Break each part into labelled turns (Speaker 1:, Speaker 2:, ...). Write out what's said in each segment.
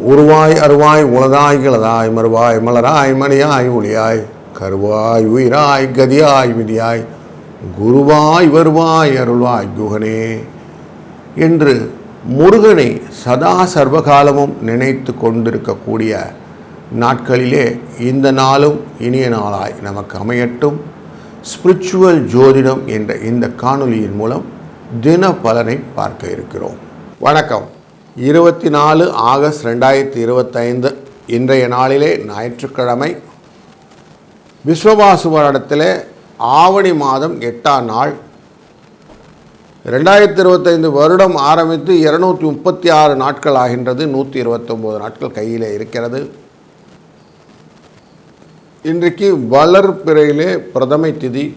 Speaker 1: உருவாய் அருவாய் உளதாய் கிளதாய் மறுவாய் மலராய் மணியாய் ஒளியாய் கருவாய் உயிராய் கதியாய் விதியாய் குருவாய் வருவாய் அருள்வாய் குகனே. என்று முருகனை சதா சர்வகாலமும் நினைத்து கொண்டிருக்கக்கூடிய நாட்களிலே இந்த நாளும் இனிய நாளாய் நமக்கு அமையட்டும். ஸ்பிரிச்சுவல் ஜோதிடம் என்ற இந்த காணொலியின் மூலம் தின பலனை பார்க்க இருக்கிறோம். வணக்கம். இருபத்தி நாலு ஆகஸ்ட் ரெண்டாயிரத்தி இருபத்தைந்து இன்றைய நாளிலே ஞாயிற்றுக்கிழமை விஸ்வவாசு வருடத்திலே ஆவணி மாதம் எட்டாம் நாள். ரெண்டாயிரத்தி இருபத்தைந்து வருடம் ஆரம்பித்து இருநூற்றி முப்பத்தி ஆறு நாட்கள் ஆகின்றது. நூற்றி இருபத்தொம்போது நாட்கள் கையில் இருக்கிறது. இன்றைக்கு வளர்பிறையிலே பிரதமை திதி.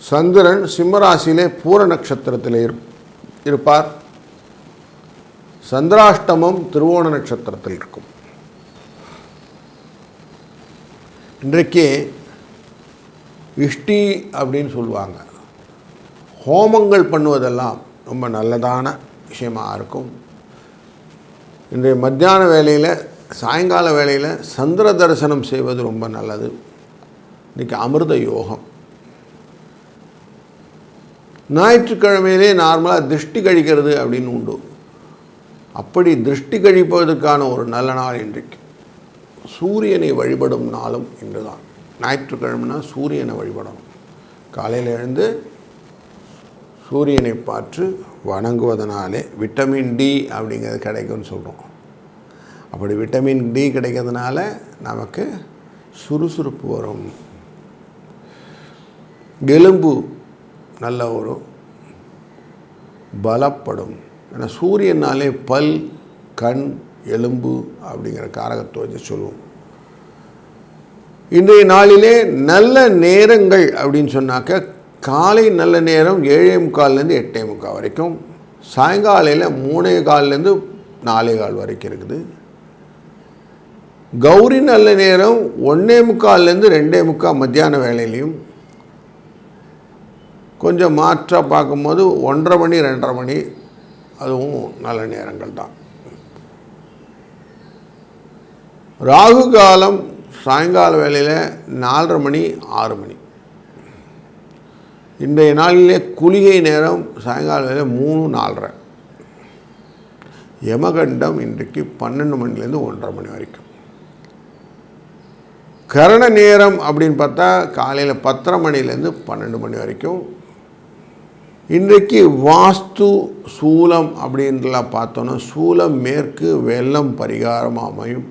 Speaker 1: சந்திரன் சிம்மராசியிலே பூர நட்சத்திரத்தில் இரு- இருப்பார். சந்திராஷ்டமம் திருவோண நட்சத்திரத்தில் இருக்கும். இன்றைக்கு இஷ்டி அப்படின்னு சொல்லுவாங்க. ஹோமங்கள் பண்ணுவதெல்லாம் ரொம்ப நல்லதான விஷயமாக இருக்கும். இன்றைய மத்தியான வேலையில் சாயங்கால வேலையில் சந்திர தரிசனம் செய்வது ரொம்ப நல்லது. இன்றைக்கி அமிர்த யோகம். ஞாயிற்றுக்கிழமையிலே நார்மலாக திருஷ்டி கழிக்கிறது அப்படின்னு உண்டு. அப்படி திருஷ்டி கழிப்பதற்கான ஒரு நல்ல நாள் இன்றைக்கு. சூரியனை வழிபடும் நாளும் இன்று தான் ஞாயிற்றுக்கிழமைனா சூரியனை வழிபடணும். காலையில் எழுந்து சூரியனை பார்த்து வணங்குவதனாலே விட்டமின் டி அப்படிங்கிறது கிடைக்கும்னு சொல்கிறோம் அப்படி விட்டமின் டி கிடைக்கிறதுனால நமக்கு சுறுசுறுப்பு வரும். எலும்பு நல்ல ஒரு பலப்படும். ஏன்னா சூரியனாலே பல் கண் எலும்பு அப்படிங்கிற காரகத்தை வச்சு சொல்லுவோம். இன்றைய நாளிலே நல்ல நேரங்கள் அப்படின்னு சொன்னாக்க காலை நல்ல நேரம் ஏழே முக்கால்லேருந்து எட்டே முக்கால் வரைக்கும். சாயங்காலையில் மூணே கால்லேருந்து நாலே கால் வரைக்கும் இருக்குது. கௌரி நல்ல நேரம் ஒன்றே முக்கால்லேருந்து ரெண்டே முக்கால் மத்தியான வேலையிலையும் கொஞ்சம் மாற்றாக பார்க்கும்போது ஒன்றரை மணி ரெண்டரை மணி அதுவும் நல்ல நேரங்கள் தான். ராகு காலம் சாயங்கால வேலையில் நாலரை மணி ஆறு மணி. இன்றைய நாளிலே குளிகை நேரம் சாயங்கால வேலையில் மூணு நாலரை. யமகண்டம் இன்றைக்கு பன்னெண்டு மணிலேருந்து ஒன்றரை மணி வரைக்கும். கரண நேரம் அப்படின்னு பார்த்தா காலையில் பத்தரை மணிலேருந்து பன்னெண்டு மணி வரைக்கும். இன்றைக்கு வாஸ்து சூலம் அப்படின்றலாம் பார்த்தோன்னா சூலம் மேற்கு வெள்ளம் பரிகாரம் அமையும்.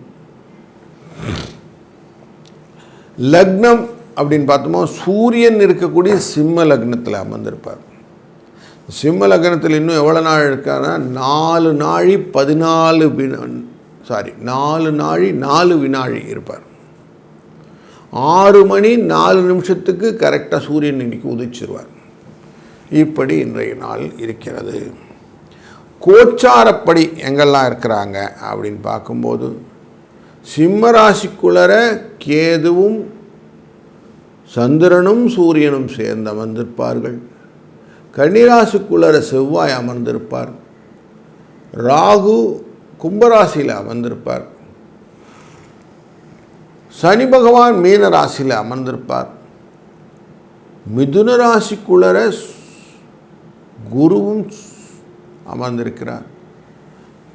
Speaker 1: லக்னம் அப்படின்னு பார்த்தோமோ சூரியன் இருக்கக்கூடிய சிம்ம லக்னத்தில் அமர்ந்திருப்பார். சிம்ம லக்னத்தில் இன்னும் எவ்வளோ நாள் இருக்காருன்னா நாலு நாழி பதினாலு வினா சாரி நாலு நாழி நாலு வினாழி இருப்பார். ஆறு மணி நாலு நிமிஷத்துக்கு கரெக்டாக சூரியன் இன்னைக்கு உதிச்சிருவார். இப்படி இன்றைய நாள் இருக்கிறது. கோச்சாரப்படி எங்கெல்லாம் இருக்கிறாங்க அப்படின்னு பார்க்கும்போது சிம்மராசிக்குளர கேதுவும் சந்திரனும் சூரியனும் சேர்ந்து அமர்ந்திருப்பார்கள். கன்னிராசிக்குள்ளர செவ்வாய் அமர்ந்திருப்பார். ராகு கும்பராசியில் அமர்ந்திருப்பார். சனி பகவான் மீன ராசியில் அமர்ந்திருப்பார். மிதுன ராசிக்குளர குருவும் அமர்ந்திருக்கிறார்.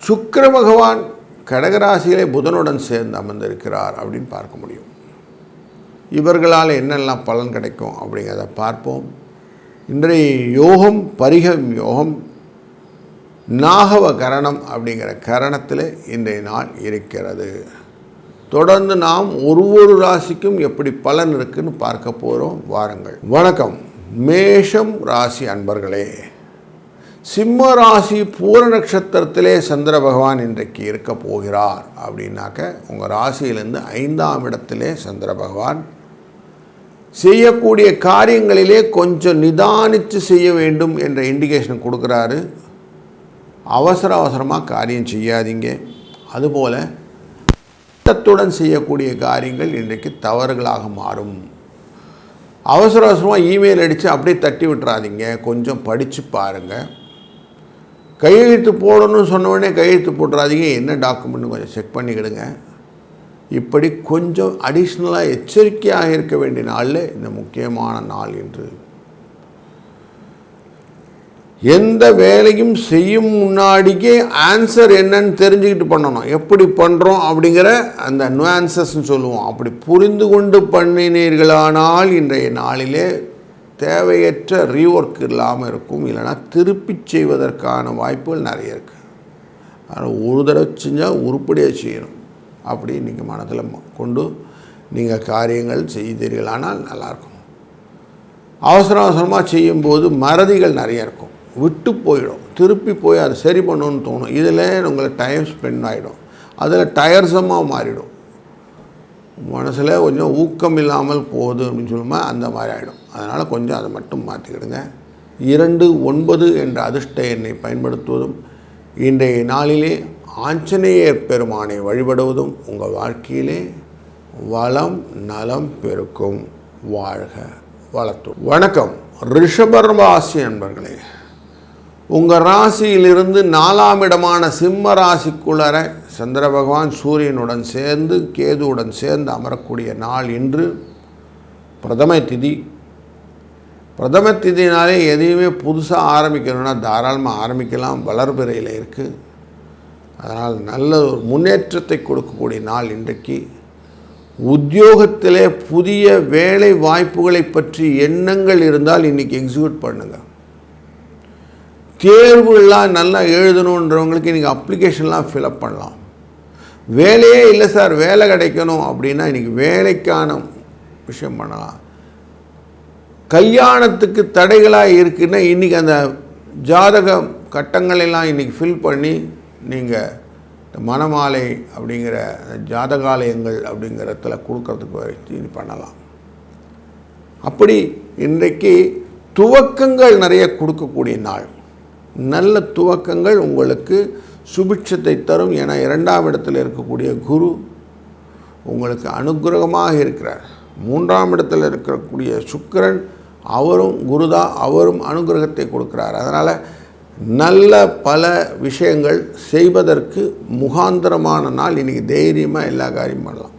Speaker 1: சுக்கர பகவான் கடகராசியிலே புதனுடன் சேர்ந்து அமர்ந்திருக்கிறார் அப்படின்னு பார்க்க முடியும். இவர்களால் என்னெல்லாம் பலன் கிடைக்கும் அப்படிங்கிறத பார்ப்போம். இன்றைய யோகம் பரிகம் யோகம் நாகவ கரணம் அப்படிங்கிற கரணத்தில் இன்றைய நாள் இருக்கிறது. தொடர்ந்து நாம் ஒரு ஒரு ராசிக்கும் எப்படி பலன் இருக்குன்னு பார்க்க போகிறோம் வாருங்கள். வணக்கம். மேஷம் ராசி அன்பர்களே சிம்ம ராசி பூர நட்சத்திரத்திலே சந்திர பகவான் இன்றைக்கு இருக்க போகிறார் அப்படின்னாக்க உங்கள் ராசியிலேருந்து ஐந்தாம் இடத்திலே சந்திர பகவான் செய்யக்கூடிய காரியங்களிலே கொஞ்சம் நிதானித்து செய்ய வேண்டும் என்ற இண்டிகேஷன் கொடுக்குறாரு. அவசர அவசரமாக காரியம் செய்யாதீங்க. அதுபோல் திட்டத்துடன் செய்யக்கூடிய காரியங்கள் இன்றைக்கு தவறுகளாக மாறும். அவசர அவசரமாக இமெயில் அடித்து அப்படியே தட்டி விட்டுறாதீங்க. கொஞ்சம் படித்து பாருங்கள் கையெழுத்து போடணும்னு சொன்ன உடனே கையெழுத்து போட்டுறாதீங்க. என்ன டாக்குமெண்ட்னு கொஞ்சம் செக் பண்ணிக்கிடுங்க. இப்படி கொஞ்சம் அடிஷ்னலாக எச்சரிக்கையாக இருக்க வேண்டிய நாளில் இந்த முக்கியமான நாள் என்று. எந்த வேலையும் செய்யும் முன்னாடிக்கே ஆன்சர் என்னன்னு தெரிஞ்சுக்கிட்டு பண்ணணும். எப்படி பண்ணுறோம் அப்படிங்கிற அந்த நுவான்சஸ்ன்னு சொல்லுவோம். அப்படி புரிந்து கொண்டு பண்ணினீர்களானால் இன்றைய நாளிலே தேவையற்ற ரீஒர்க் இல்லாமல் இருக்கும் இல்லைனா திருப்பி செய்வதற்கான வாய்ப்புகள் நிறைய இருக்குது ஆனால் ஒரு தடவை செஞ்சால் உருப்படியாக செய்யணும் அப்படி நீங்கள் மனதில் கொண்டு நீங்கள் காரியங்கள் செய்தீர்களானால் நல்லாயிருக்கும் அவசர அவசரமாக செய்யும்போது மறதிகள் நிறைய இருக்கும். விட்டு போயிடும். திருப்பி போய் அதை சரி பண்ணணும்னு தோணும். இதில் உங்களுக்கு டைம் ஸ்பெண்ட் ஆகிடும் அதில் டயர்ஸமாக மாறிடும். மனசில் கொஞ்சம் ஊக்கம் இல்லாமல் போகுது அப்படின்னு சொல்லுமா அந்த மாதிரி ஆகிடும் அதனால் கொஞ்சம் அதை மட்டும் மாற்றிக்கிடுங்க இரண்டு ஒன்பது என்ற அதிர்ஷ்ட எண்ணை பயன்படுத்துவதும் இன்றைய நாளிலே ஆஞ்சநேயர் பெருமானை வழிபடுவதும் உங்கள் வாழ்க்கையிலே வளம் நலம் பெருக்கும். வாழ்க வளர்த்தும் வணக்கம். ரிஷபர்வாசி நண்பர்களே உங்கள் ராசியிலிருந்து நாலாம் இடமான சிம்ம ராசிக்குள்ளரை சந்திர பகவான் சூரியனுடன் சேர்ந்து கேதுவுடன் சேர்ந்து அமரக்கூடிய நாள் இன்று பிரதம திதி. பிரதம திதினாலே எதையுமே புதுசாக ஆரம்பிக்கணும்னா தாராளமாக ஆரம்பிக்கலாம் வளர்பிறையில் இருக்குது அதனால் நல்ல ஒரு முன்னேற்றத்தை கொடுக்கக்கூடிய நாள் இன்றைக்கு. உத்தியோகத்திலே புதிய வேலை வாய்ப்புகளை பற்றி எண்ணங்கள் இருந்தால் இன்றைக்கி எக்ஸிக்யூட் பண்ணுங்கள் தேர்வுகள்லாம் நல்லா எழுதணுன்றவங்களுக்கு இன்றைக்கி அப்ளிகேஷன்லாம் ஃபில்அப் பண்ணலாம். வேலையே இல்லை சார் வேலை கிடைக்கணும் அப்படின்னா இன்றைக்கி வேலைக்கான விஷயம் பண்ணலாம். கல்யாணத்துக்கு தடைகளாக இருக்குன்னா இன்றைக்கி அந்த ஜாதக கட்டங்களெல்லாம் இன்றைக்கி ஃபில் பண்ணி நீங்கள் மணமாலை அப்படிங்கிற ஜாதகாலயங்கள் அப்படிங்கிறதுல கொடுக்கறதுக்கு வரைக்கும் பண்ணலாம். அப்படி இன்றைக்கு துவக்கங்கள் நிறைய கொடுக்கக்கூடிய நாள். நல்ல துவக்கங்கள் உங்களுக்கு சுபிட்சத்தை தரும் என இரண்டாம் இடத்தில் இருக்கக்கூடிய குரு உங்களுக்கு அனுகிரகமாக இருக்கிறார். மூன்றாம் இடத்தில் இருக்கக்கூடிய சுக்கிரன் அவரும் குருதா அவரும் அனுகிரகத்தை கொடுக்கிறார். அதனால் நல்ல பல விஷயங்கள் செய்வதற்கு முகாந்திரமான நாள். இன்றைக்கி தைரியமாக எல்லா காரியம் பண்ணலாம்.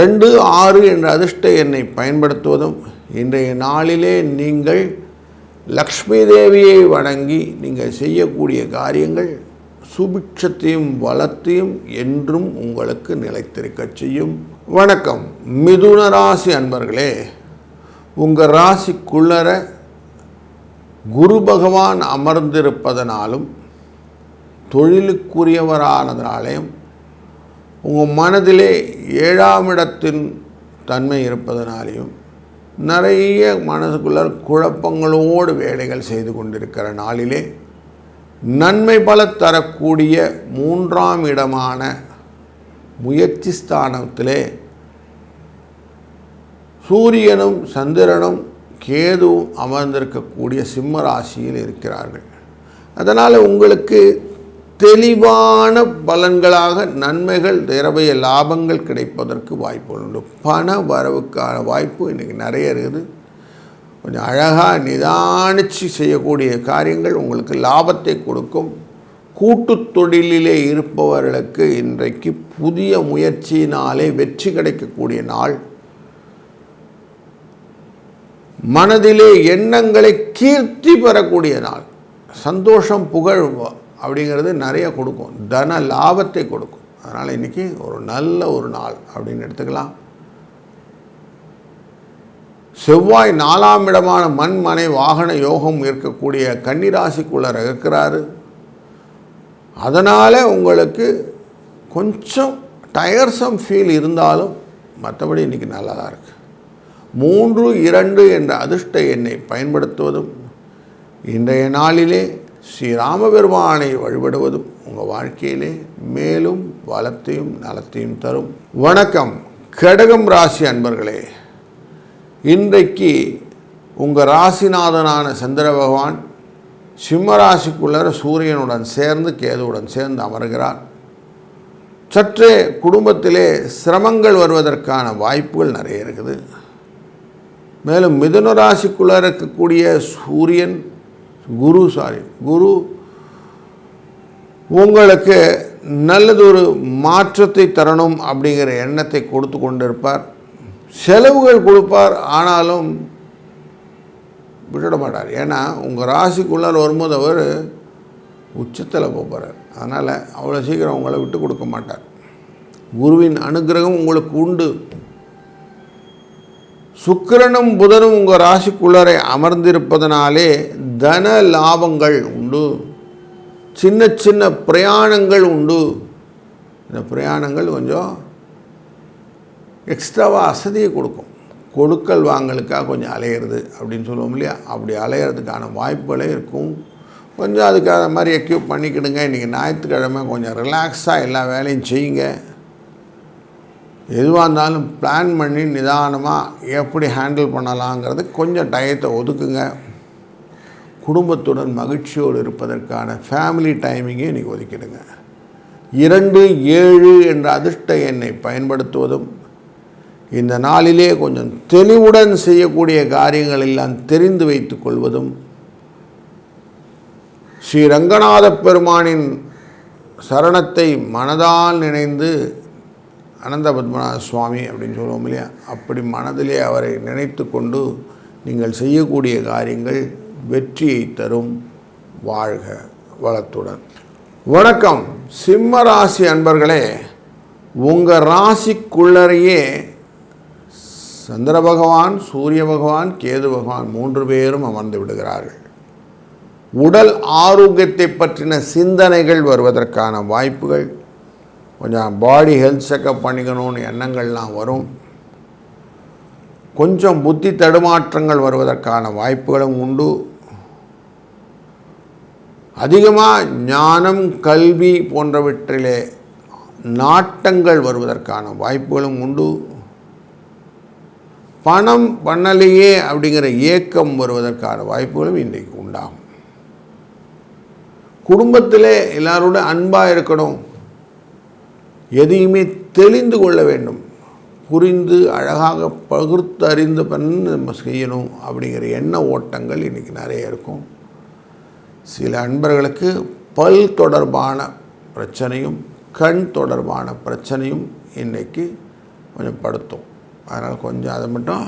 Speaker 1: ரெண்டு ஆறு என்ற அதிர்ஷ்ட எண்ணை பயன்படுத்துவதும் இன்றைய நாளிலே நீங்கள் லக்ஷ்மி தேவியை வணங்கி நீங்கள் செய்யக்கூடிய காரியங்கள் சுபிட்சத்தையும் வளத்தையும் என்றும் உங்களுக்கு நிலைத்திருக்கச் செய்யும். வணக்கம். மிதுன ராசி அன்பர்களே உங்கள் ராசிக்குள்ளர குரு பகவான் அமர்ந்திருப்பதனாலும் தொழிலுக்குரியவரானதனாலேயும் உங்கள் மனதிலே ஏழாம் இடத்தின் தன்மை இருப்பதனாலையும் நிறைய மனசுக்குள்ள குழப்பங்களோடு வேலைகள் செய்து கொண்டிருக்கிற நாளிலே நன்மை பல தரக்கூடிய மூன்றாம் இடமான முயற்சி ஸ்தானத்திலே சூரியனும் சந்திரனும் கேதுவும் அமர்ந்திருக்கக்கூடிய சிம்ம ராசியில் இருக்கிறார்கள். அதனால் உங்களுக்கு தெளிவான பலன்களாக நன்மைகள் நிறைய லாபங்கள் கிடைப்பதற்கு வாய்ப்புகள் உண்டு. பண வரவுக்கான வாய்ப்பு இன்றைக்கி நிறைய இருக்குது. கொஞ்சம் அழகாக நிதானிச்சு செய்யக்கூடிய காரியங்கள் உங்களுக்கு லாபத்தை கொடுக்கும். கூட்டு தொழிலிலே இருப்பவர்களுக்கு இன்றைக்கு புதிய முயற்சியினாலே வெற்றி கிடைக்கக்கூடிய நாள். மனதிலே எண்ணங்களை கீர்த்தி பெறக்கூடிய நாள். சந்தோஷம் புகழ் அப்படிங்கிறது நிறைய கொடுக்கும். தன லாபத்தை கொடுக்கும். அதனால் இன்றைக்கி ஒரு நல்ல ஒரு நாள் அப்படின்னு எடுத்துக்கலாம். செவ்வாய் நாலாம் இடமான மண் மனை வாகன யோகம் இருக்கக்கூடிய கன்னிராசிக்குள்ளே இருக்கிறாரு. அதனால் உங்களுக்கு கொஞ்சம் டயர்சம் ஃபீல் இருந்தாலும் மற்றபடி இன்றைக்கி நல்லா தான் இருக்குது மூன்று இரண்டு என்ற அதிர்ஷ்ட எண்ணை பயன்படுத்துவதும் இன்றைய நாளிலே ஸ்ரீராமபெருமானை வழிபடுவதும் உங்கள் வாழ்க்கையிலே மேலும் வளத்தையும் நலத்தையும் தரும். வணக்கம். கடகம் ராசி அன்பர்களே இன்றைக்கு உங்கள் ராசிநாதனான சந்திர பகவான் சிம்மராசிக்குள்ளர சூரியனுடன் சேர்ந்து கேதுவுடன் சேர்ந்து அமர்கிறார். சற்றே குடும்பத்திலே சிரமங்கள் வருவதற்கான வாய்ப்புகள் நிறைய இருக்குது. மேலும் மிதுன ராசிக்குள்ளே இருக்கக்கூடிய சூரியன் குரு சாரி குரு உங்களுக்கு நல்லதொரு மாற்றத்தை தரணும் அப்படிங்கிற எண்ணத்தை கொடுத்து கொண்டிருப்பார். செலவுகள் கொடுப்பார் ஆனாலும் விட்டுட மாட்டார். ஏன்னா உங்கள் ராசிக்குள்ளார் வரும்போது அவர் உச்சத்தில் போகிறார் அதனால் அவ்வளோ சீக்கிரம் உங்களை விட்டு கொடுக்க மாட்டார். குருவின் அனுகிரகம் உங்களுக்கு உண்டு. சுக்கிரனும் புதனும் உங்கள் ராசிக்குள்ளரை அமர்ந்திருப்பதனாலே தன லாபங்கள் உண்டு. சின்ன சின்ன பிரயாணங்கள் உண்டு. இந்த பிரயாணங்கள் கொஞ்சம் எக்ஸ்ட்ராவாக வசதியை கொடுக்கும். கொடுக்கல் வாங்கலுக்காக கொஞ்சம் அலையிறது அப்படின்னு சொல்லுவோம் இல்லையா? அப்படி அலையிறதுக்கான வாய்ப்புகளே இருக்கும். கொஞ்சம் அதுக்கு மாதிரி எக்யூப் பண்ணிக்கிடுங்க. இன்றைக்கி ஞாயிற்றுக்கிழமை கொஞ்சம் ரிலாக்ஸாக எல்லா வேலையும் செய்யுங்க. எதுவாக இருந்தாலும் பிளான் பண்ணி நிதானமாக எப்படி ஹேண்டில் பண்ணலாங்கிறது கொஞ்சம் டயத்தை ஒதுக்குங்க. குடும்பத்துடன் மகிழ்ச்சியோடு இருப்பதற்கான ஃபேமிலி டைமிங்கை இன்றைக்கி ஒதுக்கிடுங்க. இரண்டு ஏழு என்ற அதிர்ஷ்ட எண்ணை பயன்படுத்துவதும் இந்த நாளிலே கொஞ்சம் தெளிவுடன் செய்யக்கூடிய காரியங்கள் எல்லாம் தெரிந்து வைத்து கொள்வதும் ஸ்ரீ ரங்கநாத பெருமானின் சரணத்தை மனதால் நினைந்து அனந்த பத்மநாத சுவாமி அப்படின்னு சொல்லுவோம் இல்லையா? அப்படி மனதிலே அவரை நினைத்து கொண்டு நீங்கள் செய்யக்கூடிய காரியங்கள் வெற்றியை தரும். வாழ்க வளத்துடன். வணக்கம். சிம்ம ராசி அன்பர்களே உங்கள் ராசிக்குள்ளரையே சந்திர பகவான் சூரிய பகவான் கேது பகவான் மூன்று பேரும் அமர்ந்து விடுகிறார்கள். உடல் ஆரோக்கியத்தை பற்றின சிந்தனைகள் வருவதற்கான வாய்ப்புகள் கொஞ்சம் பாடி ஹெல்த் செக்கப் பண்ணிக்கணும்னு எண்ணங்கள்லாம் வரும். கொஞ்சம் புத்தி தடுமாற்றங்கள் வருவதற்கான வாய்ப்புகளும் உண்டு. அதிகமாக ஞானம் கல்வி போன்றவற்றிலே நாட்டங்கள் வருவதற்கான வாய்ப்புகளும் உண்டு. பணம் பண்ணலையே அப்படிங்கிற ஏக்கம் வருவதற்கான வாய்ப்புகளும் இன்றைக்கு உண்டாகும். குடும்பத்தில் எல்லாரோட அன்பாக இருக்கணும். எதையுமே தெளிந்து கொள்ள வேண்டும். புரிந்து அழகாக பகிர்ந்து அறிந்து பண்ண நம்ம செய்யணும் அப்படிங்கிற எண்ண ஓட்டங்கள் இன்றைக்கி நிறைய இருக்கும். சில அன்பர்களுக்கு பல் தொடர்பான பிரச்சனையும் கண் தொடர்பான பிரச்சனையும் இன்றைக்கி கொஞ்சம் படுத்தும். அதனால் கொஞ்சம் அதை மட்டும்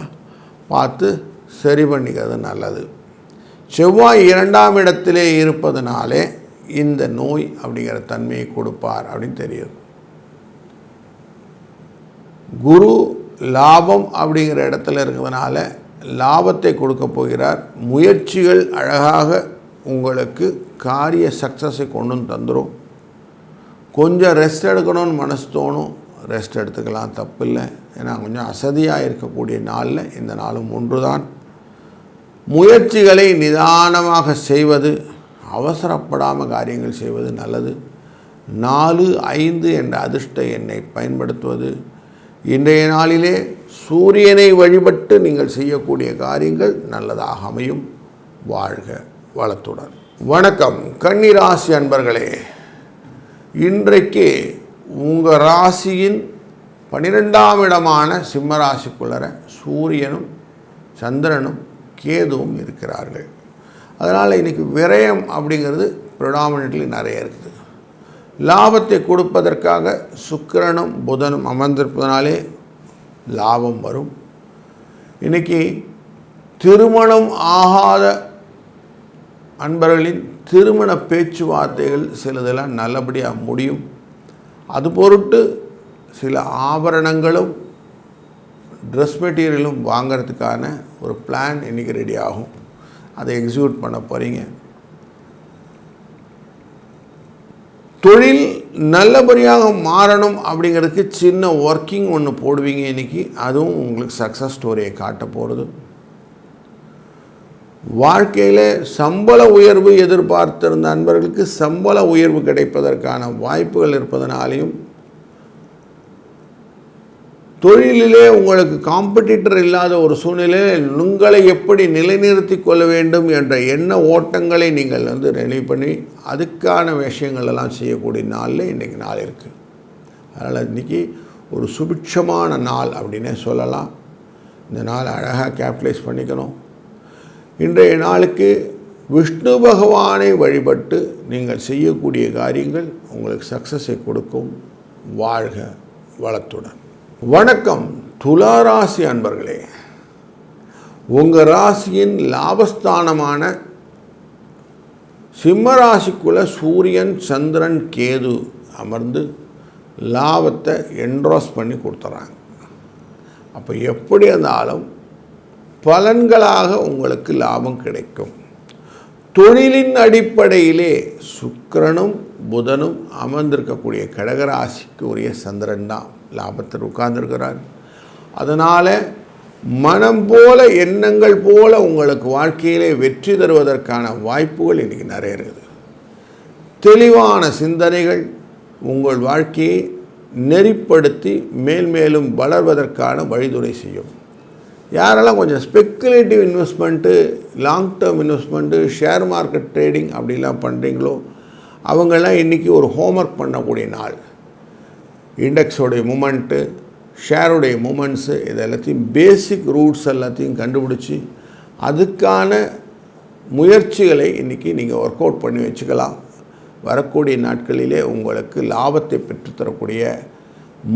Speaker 1: பார்த்து சரி பண்ணிக்கிறது நல்லது. செவ்வாய் இரண்டாம் இடத்திலே இருப்பதனாலே இந்த நோய் அப்படிங்கிற தன்மையை கொடுப்பார் அப்படின்னு தெரியுது குரு லாபம் அப்படிங்கிற இடத்துல இருக்கிறதுனால லாபத்தை கொடுக்க போகிறார். முயற்சிகள் அழகாக உங்களுக்கு காரிய சக்ஸஸை கொண்டு வந்து தந்துடும் கொஞ்சம் ரெஸ்ட் எடுக்கணும்னு மனசு தோணும். ரெஸ்ட் எடுத்துக்கலாம் தப்பில்லை. ஏன்னா கொஞ்சம் அசதியாக இருக்கக்கூடிய நாளில் இந்த நாளும் ஒன்று தான் முயற்சிகளை நிதானமாக செய்வது அவசரப்படாமல் காரியங்கள் செய்வது நல்லது. நாலு ஐந்து என்ற அதிர்ஷ்ட எண்ணை பயன்படுத்துவது இன்றைய நாளிலே சூரியனை வழிபட்டு நீங்கள் செய்யக்கூடிய காரியங்கள் நல்லதாக அமையும். வாழ்க வளத்துடன். வணக்கம். கன்னிராசி அன்பர்களே இன்றைக்கு உங்கள் ராசியின் பனிரெண்டாம் இடமான சிம்மராசிக்குள்ளர சூரியனும் சந்திரனும் கேதுவும் இருக்கிறார்கள். அதனால் இன்றைக்கி விரயம் அப்படிங்கிறது ப்ரிடாமினட்லி நிறைய இருக்குது. லாபத்தை கொடுப்பதற்காக சுக்கிரனும் புதனும் அமர்ந்திருப்பதனாலே லாபம் வரும். இன்றைக்கி திருமணம் ஆகாத அன்பர்களின் திருமண பேச்சுவார்த்தைகள் சிலதெல்லாம் நல்லபடியாக முடியும். அது பொருட்டு சில ஆபரணங்களும் ட்ரெஸ் மெட்டீரியலும் வாங்கிறதுக்கான ஒரு பிளான் இன்றைக்கி ரெடி ஆகும். அதை எக்ஸிக்யூட் பண்ண போகிறீங்க தொழில் நல்லபடியாக மாறணும் அப்படிங்கிறதுக்கு சின்ன ஒர்க்கிங் ஒன்று போடுவீங்க இன்றைக்கி அதுவும் உங்களுக்கு சக்ஸஸ் ஸ்டோரியை காட்ட போகிறது வாழ்க்கையில் சம்பள உயர்வு எதிர்பார்த்திருந்த நண்பர்களுக்கு சம்பள உயர்வு கிடைப்பதற்கான வாய்ப்புகள் இருப்பதனாலையும் தொழிலிலே உங்களுக்கு காம்படிட்டர் இல்லாத ஒரு சூழ்நிலையில் உங்களை எப்படி நிலைநிறுத்தி கொள்ள வேண்டும் என்ற எண்ண ஓட்டங்களை நீங்கள் வந்து ரெடி பண்ணி அதுக்கான விஷயங்கள் எல்லாம் செய்யக்கூடிய நாளில் இன்றைக்கி நாள் இருக்குது அதனால் இன்றைக்கி ஒரு சுபிட்சமான நாள் அப்படின்னே சொல்லலாம். இந்த நாள் அழகாக கேபிட்டலைஸ் பண்ணிக்கணும். இன்றைய நாளுக்கு விஷ்ணு பகவானை வழிபட்டு நீங்கள் செய்யக்கூடிய காரியங்கள் உங்களுக்கு சக்ஸஸை கொடுக்கும். வாழ்க வளத்துடன். வணக்கம் துளாராசி அன்பர்களே. உங்கள் ராசியின் லாபஸ்தானமான சிம்மராசிக்குள்ள சூரியன் சந்திரன் கேது அமர்ந்து லாபத்தை என்ட்ரோஸ் பண்ணி கொடுத்துறாங்க. அப்போ எப்படி இருந்தாலும் பலன்களாக உங்களுக்கு லாபம் கிடைக்கும். தொழிலின் அடிப்படையிலே சுக்கரனும் புதனும் அமர்ந்திருக்கக்கூடிய கடகராசிக்கு உரிய சந்திரன் தான். லாபத்தில் உட்கார்ந்துருக்கிறார். அதனால் மனம் போல எண்ணங்கள் போல உங்களுக்கு வாழ்க்கையிலே வெற்றி தருவதற்கான வாய்ப்புகள் இன்றைக்கி நிறைய இருக்குது. தெளிவான சிந்தனைகள் உங்கள் வாழ்க்கையை நெறிப்படுத்தி மேல்மேலும் வளர்வதற்கான வழிதுணை செய்யும். யாரெல்லாம் கொஞ்சம் speculative investment long term investment share market trading அப்படிலாம் பண்ணுறீங்களோ அவங்கெல்லாம் இன்றைக்கி ஒரு ஹோம்ஒர்க் பண்ணக்கூடிய நாள். இண்டெக்ஸோடைய மூமெண்ட்டு ஷேருடைய மூமெண்ட்ஸு இது எல்லாத்தையும் பேசிக் ரூட்ஸ் எல்லாத்தையும் கண்டுபிடிச்சி அதுக்கான முயற்சிகளை இன்றைக்கி நீங்கள் ஒர்க் அவுட் பண்ணி வச்சுக்கலாம். வரக்கூடிய நாட்களிலே உங்களுக்கு லாபத்தை பெற்றுத்தரக்கூடிய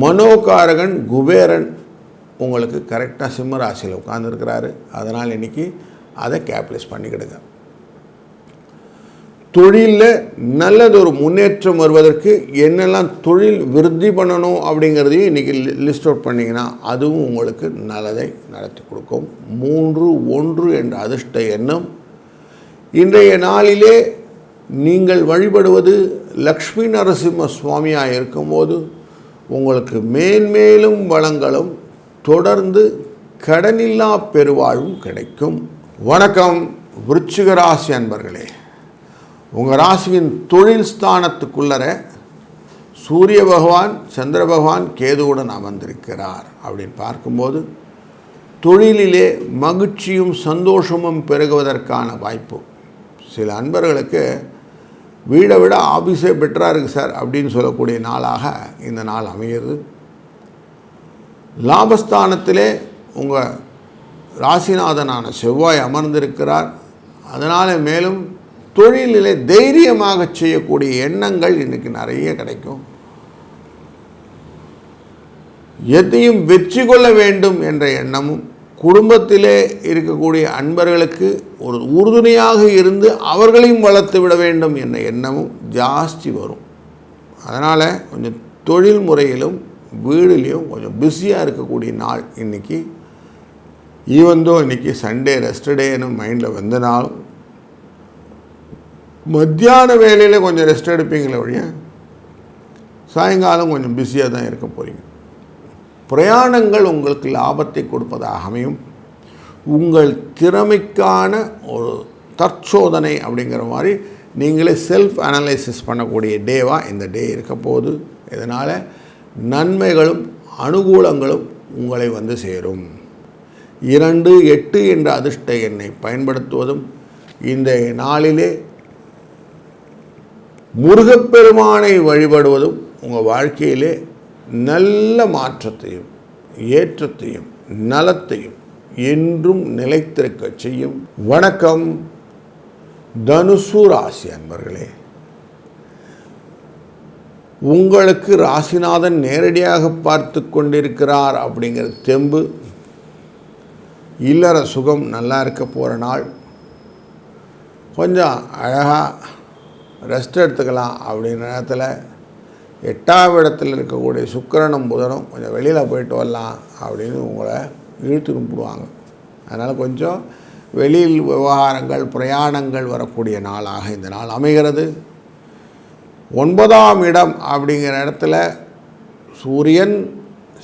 Speaker 1: மனோகாரகன் குபேரன் உங்களுக்கு கரெக்டாக சிம்ம ராசியில் உட்காந்துருக்கிறாரு அதனால் இன்றைக்கி அதை கேப்டலைஸ் பண்ணிக்கிடுங்க. தொழிலில் நல்லதொரு முன்னேற்றம் வருவதற்கு என்னெல்லாம் தொழில் விருத்தி பண்ணணும் அப்படிங்கிறதையும் இன்றைக்கி லிஸ்ட் அவுட் பண்ணிங்கன்னா அதுவும் உங்களுக்கு நல்லதை நடத்தி கொடுக்கும். மூன்று ஒன்று என்ற அதிர்ஷ்ட எண்ணம். இன்றைய நாளிலே நீங்கள் வழிபடுவது லக்ஷ்மி நரசிம்ம சுவாமியாக இருக்கும்போது உங்களுக்கு மேன்மேலும் வளங்களும் தொடர்ந்து கடனில்லா பெருவாழ்வும் கிடைக்கும். வணக்கம் விருச்சிகராசி அன்பர்களே. உங்கள் ராசியின் தொழில் ஸ்தானத்துக்குள்ளர சூரிய பகவான் சந்திர பகவான் கேதுவுடன் அமர்ந்திருக்கிறார் அப்படின்னு பார்க்கும்போது தொழிலிலே மகிழ்ச்சியும் சந்தோஷமும் பெருகுவதற்கான வாய்ப்பு. சில அன்பர்களுக்கு வீடை விட ஆஃபீஸே பெட்டராக இருக்குது சார் அப்படின்னு சொல்லக்கூடிய நாளாக இந்த நாள் அமைகிறது லாபஸ்தானத்திலே உங்கள் ராசிநாதனான செவ்வாய் அமர்ந்திருக்கிறார். அதனால் மேலும் தொழிலிலே தைரியமாக செய்யக்கூடிய எண்ணங்கள் இன்றைக்கி நிறைய கிடைக்கும். எதையும் வெற்றி கொள்ள வேண்டும் என்ற எண்ணமும் குடும்பத்திலே இருக்கக்கூடிய அன்பர்களுக்கு ஒரு உறுதுணையாக இருந்து அவர்களையும் வளர்த்து விட வேண்டும் என்ற எண்ணமும் ஜாஸ்தி வரும். அதனால் கொஞ்சம் தொழில் முறையிலும் வீடுலேயும் கொஞ்சம் பிஸியாக இருக்கக்கூடிய நாள் இன்றைக்கி ஈவந்தோ இன்றைக்கி சண்டே ரெஸ்ட் டேன்னு மைண்டில் வந்தனாலும் மத்தியான வேலையில் கொஞ்சம் ரெஸ்ட் எடுப்பீங்களே ஒழிய சாயங்காலம் கொஞ்சம் பிஸியாக தான் இருக்க போகிறீங்க பிரயாணங்கள் உங்களுக்கு லாபத்தை கொடுப்பதாக அமையும். உங்கள் திறமைக்கான ஒரு தற்சோதனை அப்படிங்கிற மாதிரி நீங்களே செல்ஃப் அனலைசிஸ் பண்ணக்கூடிய டேவாக இந்த டே இருக்க போகுது. இதனால் நன்மைகளும் அனுகூலங்களும் உங்களை வந்து சேரும். இரண்டு எட்டு என்ற அதிர்ஷ்ட எண்ணை பயன்படுத்துவதும் இந்த நாளிலே முருகப்பெருமானை வழிபடுவதும் உங்கள் வாழ்க்கையிலே நல்ல மாற்றத்தையும் ஏற்றத்தையும் நலத்தையும் என்றும் நிலைத்திருக்க செய்யும். வணக்கம். தனுசு ராசி அன்பர்களே. உங்களுக்கு ராசிநாதன் நேரடியாக பார்த்து கொண்டிருக்கிறார் அப்படிங்கிற தெம்பு. இல்லற சுகம் நல்லா இருக்க போகிற நாள். கொஞ்சம் அழகாக ரெஸ்ட் எடுத்துக்கலாம் அப்படின்ற நேரத்தில் எட்டாம் இடத்தில் இருக்கக்கூடிய சுக்கரனும் புதனும் கொஞ்சம் வெளியில் போயிட்டு வரலாம் அப்படின்னு உங்களை இழுத்து கும்பிடுவாங்க. அதனால் கொஞ்சம் வெளியில் விவகாரங்கள் பிரயாணங்கள் வரக்கூடிய நாளாக இந்த நாள் அமைகிறது. ஒன்பதாம் இடம் அப்படிங்கிற இடத்துல சூரியன்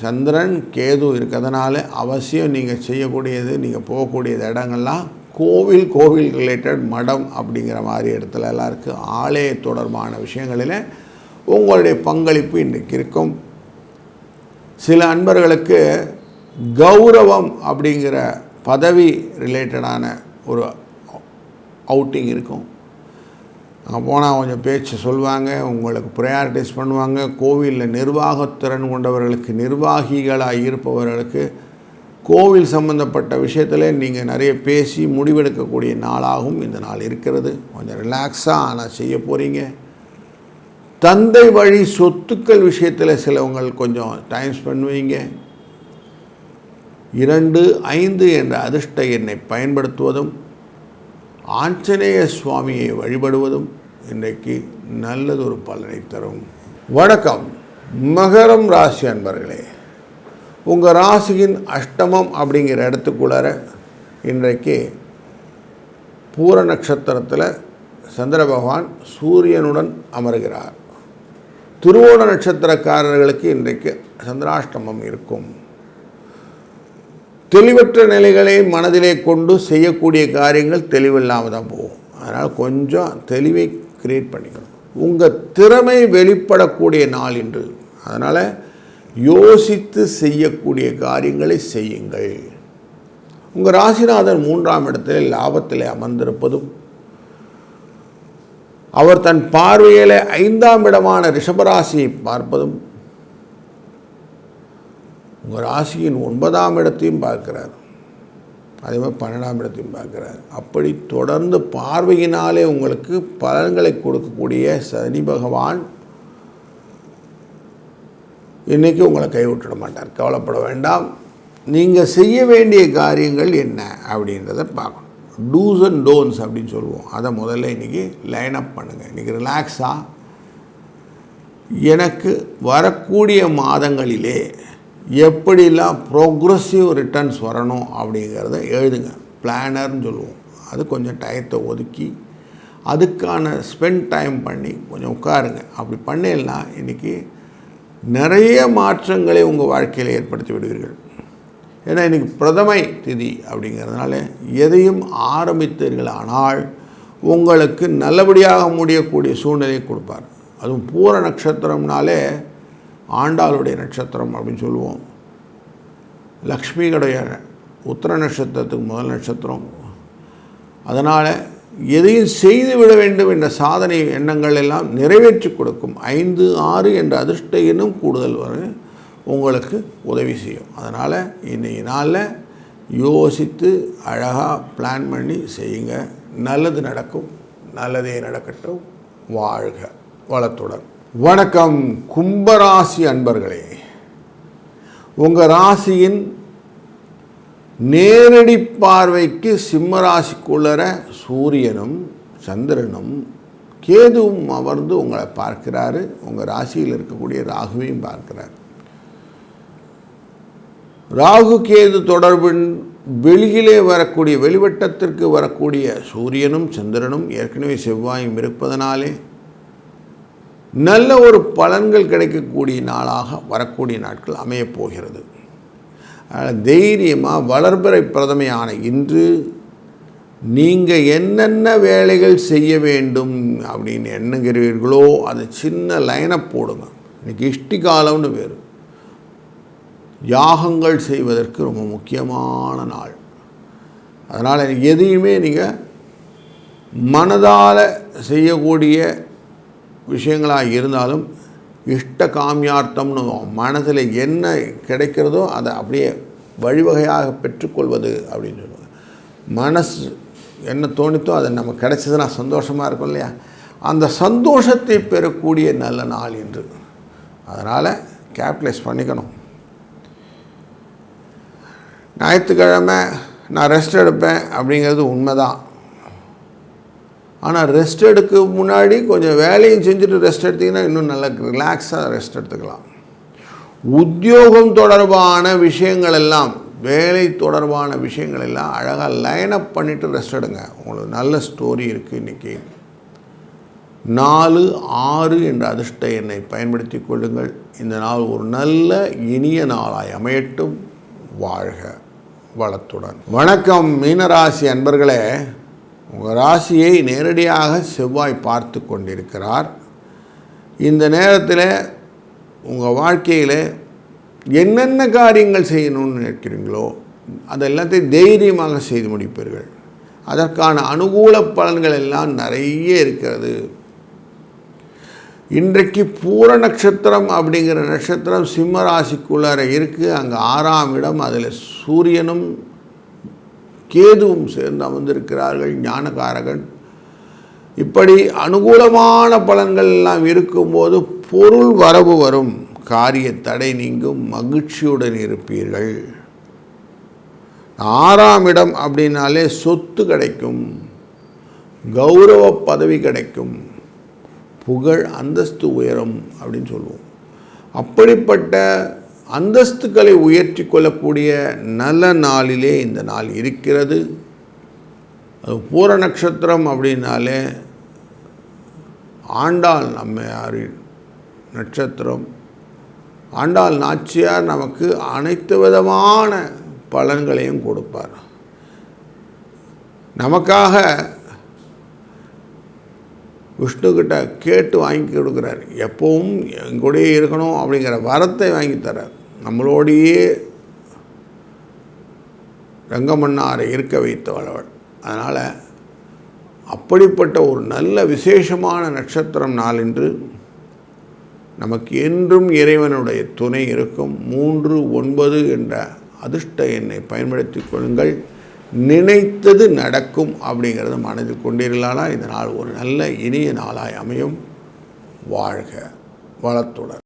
Speaker 1: சந்திரன் கேது இருக்கிறதுனால அவசியம் நீங்கள் செய்யக்கூடியது நீங்கள் போகக்கூடிய இடங்கள்லாம் கோவில் கோவில் ரிலேட்டட் மடம் அப்படிங்கிற மாதிரி இடத்துல எல்லாம் இருக்குது ஆலய தொடர்பான விஷயங்களில் உங்களுடைய பங்களிப்பு இன்றைக்கு இருக்கும். சில அன்பர்களுக்கு கௌரவம் அப்படிங்கிற பதவி ரிலேட்டடான ஒரு அவுட்டிங் இருக்கும். அங்கே போனால் கொஞ்சம் பேச்சு சொல்லுவாங்க உங்களுக்கு ப்ரையாரிட்டைஸ் பண்ணுவாங்க. கோவிலில் நிர்வாகத்திறன் கொண்டவர்களுக்கு நிர்வாகிகளாக இருப்பவர்களுக்கு கோவில் சம்பந்தப்பட்ட விஷயத்தில் நீங்கள் நிறைய பேசி முடிவெடுக்கக்கூடிய நாளாகவும் இந்த நாள் இருக்கிறது. கொஞ்சம் ரிலாக்ஸாக ஆனால் செய்ய போகிறீங்க தந்தை வழி சொத்துக்கள் விஷயத்தில் சிலவங்கள் கொஞ்சம் டைம் பண்ணுவீங்க. இரண்டு ஐந்து என்ற அதிர்ஷ்ட எண்ணை பயன்படுத்துவதும் ஆஞ்சநேய சுவாமியை வழிபடுவதும் இன்றைக்கு நல்லதொரு பலனை தரும். வணக்கம். மகரம் ராசி அன்பர்களே. உங்கள் ராசியின் அஷ்டமம் அப்படிங்கிற இடத்துக்குள்ளார இன்றைக்கு பூர நட்சத்திரத்தில் சந்திர பகவான் சூரியனுடன் அமர்கிறார். திருவோண நட்சத்திரக்காரர்களுக்கு இன்றைக்கு சந்திராஷ்டமம் இருக்கும். தெளிவற்ற நிலைகளை மனதிலே கொண்டு செய்யக்கூடிய காரியங்கள் தெளிவில்லாமல் தான் போகும். அதனால் கொஞ்சம் தெளிவை கிரியேட் பண்ணிக்கணும். உங்கள் திறமை வெளிப்படக்கூடிய நாள் இன்று. அதனால் யோசித்து செய்யக்கூடிய காரியங்களை செய்யுங்கள். உங்கள் ராசிநாதன் மூன்றாம் இடத்தில் லாபத்தில் அமர்ந்திருப்பதும் அவர் தன் பார்வையில் ஐந்தாம் இடமான ரிஷபராசியை பார்ப்பதும். உங்கள் ராசியின் ஒன்பதாம் இடத்தையும் பார்க்கிறார். அதே மாதிரி பன்னெண்டாம் இடத்தையும் பார்க்கிறார். அப்படி தொடர்ந்து பார்வையினாலே உங்களுக்கு பலன்களை கொடுக்கக்கூடிய சனி பகவான் இன்றைக்கி உங்களை கைவிட்டுட மாட்டார். கவலைப்பட வேண்டாம். நீங்கள் செய்ய வேண்டிய காரியங்கள் என்ன அப்படின்றத பார்க்கணும். டூஸ் அண்ட் டோன்ஸ் அப்படின்னு சொல்லுவோம். அதை முதல்ல இன்றைக்கி லைன் அப் பண்ணுங்கள் இன்றைக்கி ரிலாக்ஸாக எனக்கு வரக்கூடிய மாதங்களிலே எப்படிலாம் ப்ரோக்ரஸிவ் ரிட்டர்ன்ஸ் வரணும் அப்படிங்கிறத எழுதுங்க. பிளானர்னு சொல்லுவோம். அது கொஞ்சம் டயத்தை ஒதுக்கி அதுக்கான ஸ்பெண்ட் டைம் பண்ணி கொஞ்சம் உட்காருங்க. அப்படி பண்ணலாம் இன்றைக்கி நிறைய மாற்றங்களை உங்கள் வாழ்க்கையில் ஏற்படுத்தி விடுவீர்கள். ஏன்னா இன்றைக்கி பிரதமை திதி அப்படிங்கிறதுனால எதையும் ஆரம்பித்தீர்கள் ஆனால் உங்களுக்கு நல்லபடியாக முடியக்கூடிய சூழ்நிலையை கொடுப்பார். அதுவும் பூர நட்சத்திரம்னாலே ஆண்டாளுடைய நட்சத்திரம் அப்படின்னு சொல்லுவோம். லக்ஷ்மியுடைய உத்தர நட்சத்திரத்துக்கு முதல் நட்சத்திரம். அதனால் எதையும் செய்து விட வேண்டும் என்ற சாதனை எண்ணங்கள் எல்லாம் நிறைவேற்றி கொடுக்கும். ஐந்து ஆறு என்ற அதிர்ஷ்ட எண்ணும் கூடுதல் வர உங்களுக்கு உதவி செய்யும். அதனால் இன்றைய நாளில் யோசித்து அழகாக பிளான் பண்ணி செய்யுங்க. நல்லது நடக்கும். நல்லதே நடக்கட்டும். வாழ்க வளத்துடன். வணக்கம் கும்பராசி அன்பர்களே. உங்கள் ராசியின் நேரடி பார்வைக்கு சிம்மராசிக்குள்ளர சூரியனும் சந்திரனும் கேதுவும் அமர்ந்து உங்களை பார்க்கிறாரு. உங்கள் ராசியில் இருக்கக்கூடிய ராகுவையும் பார்க்கிறார். ராகு கேது தொடர்பின் வெளியிலே வரக்கூடிய வெளிவட்டத்திற்கு வரக்கூடிய சூரியனும் சந்திரனும் ஏற்கனவே செவ்வாயும் இருப்பதனாலே நல்ல ஒரு பலன்கள் கிடைக்கக்கூடிய நாளாக வரக்கூடிய நாட்கள் அமையப் போகிறது. அதனால் தைரியமாக வளர்பிறை பிரதமையான இன்று நீங்கள் என்னென்ன வேலைகள் செய்ய வேண்டும் அப்படின்னு எண்ணுகிறீர்களோ அதை சின்ன லைனை போடுங்க. இன்றைக்கி இஷ்டி காலம்னு பேர் யாகங்கள் செய்வதற்கு ரொம்ப முக்கியமான நாள். அதனால் எதையுமே நீங்கள் மனதால் செய்யக்கூடிய விஷயங்களாக இருந்தாலும் இஷ்ட காமியார்த்தம்னு மனதில் என்ன கிடைக்கிறதோ அதை அப்படியே வழிவகையாக பெற்றுக்கொள்வது அப்படின்னு சொல்லுவாங்க. மனசு என்ன தோணித்தோ அது நம்ம கிடைச்சதுன்னா சந்தோஷமாக இருக்கும் இல்லையா? அந்த சந்தோஷத்தை பெறக்கூடிய நல்ல நாள் என்று அதனால் கேபிட்டலைஸ் பண்ணிக்கணும். ஞாயிற்றுக்கிழமை நான் ரெஸ்ட் எடுப்பேன் அப்படிங்கிறது உண்மைதான். ஆனால் ரெஸ்ட் எடுக்க முன்னாடி கொஞ்சம் வேலையும் செஞ்சுட்டு ரெஸ்ட் எடுத்திங்கன்னா இன்னும் நல்லா ரிலாக்ஸாக ரெஸ்ட் எடுத்துக்கலாம். உத்தியோகம் தொடர்பான விஷயங்கள் எல்லாம் வேலை தொடர்பான விஷயங்கள் எல்லாம் அழகாக லைன் அப் பண்ணிவிட்டு ரெஸ்ட் எடுங்க. உங்களுக்கு நல்ல ஸ்டோரி இருக்குது இன்றைக்கி நாலு ஆறு என்ற அதிர்ஷ்ட எண்ணை பயன்படுத்தி கொள்ளுங்கள். இந்த நாள் ஒரு நல்ல இனிய நாளாய் அமையட்டும். வாழ்க வளத்துடன். வணக்கம் மீனராசி அன்பர்களே. உங்கள் ராசியை நேரடியாக செவ்வாய் பார்த்து கொண்டிருக்கிறார். இந்த நேரத்தில் உங்கள் வாழ்க்கையில் என்னென்ன காரியங்கள் செய்யணும்னு நினைக்கிறீங்களோ அதெல்லாத்தையும் தைரியமாக செய்து முடிப்பீர்கள். அதற்கான அனுகூல பலன்கள் எல்லாம் நிறைய இருக்கிறது. இன்றைக்கு பூர நட்சத்திரம் அப்படிங்கிற நட்சத்திரம் சிம்ம ராசிக்குள்ளார இருக்குது அங்கே ஆறாம் இடம் அதில் சூரியனும் கேதுவும் சேர்ந்து அமர்ந்திருக்கிறார்கள் ஞானகாரகன் இப்படி அனுகூலமான பலன்கள் எல்லாம் இருக்கும்போது பொருள் வரவு வரும். காரிய தடை நீங்கும் மகிழ்ச்சியுடன் இருப்பீர்கள். ஆறாம் இடம் அப்படின்னாலே சொத்து கிடைக்கும் கௌரவ பதவி கிடைக்கும் புகழ் அந்தஸ்து உயரும் அப்படின்னு சொல்லுவோம். அப்படிப்பட்ட அந்தஸ்துக்களை உயர்த்தி கொள்ளக்கூடிய நல்ல நாளிலே இந்த நாள் இருக்கிறது. அது பூர நட்சத்திரம் அப்படின்னாலே ஆண்டாள் நம்மையாரின் நட்சத்திரம். ஆண்டாள் நாச்சியார் நமக்கு அனைத்து விதமான பலன்களையும் கொடுப்பார். நமக்காக விஷ்ணுக்கிட்ட கேட்டு வாங்கி கொடுக்குறார். எப்பவும் எங்கூடயே இருக்கணும் அப்படிங்கிற வரத்தை வாங்கி தரார். நம்மளோடையே ரங்கமன்னாரை இருக்க வைத்தவளவள் அதனால் அப்படிப்பட்ட ஒரு நல்ல விசேஷமான நட்சத்திரம் நாளென்று நமக்கு என்றும் இறைவனுடைய துணை இருக்கும். மூன்று ஒன்பது என்ற அதிர்ஷ்ட எண்ணை பயன்படுத்தி கொள்ளுங்கள். நினைத்தது நடக்கும் அப்படிங்கிறத மனதில் கொண்டீர்களானால் இந்த நாள் ஒரு நல்ல இனிய நாளாய் அமையும். வாழ்க வளத்துடன்.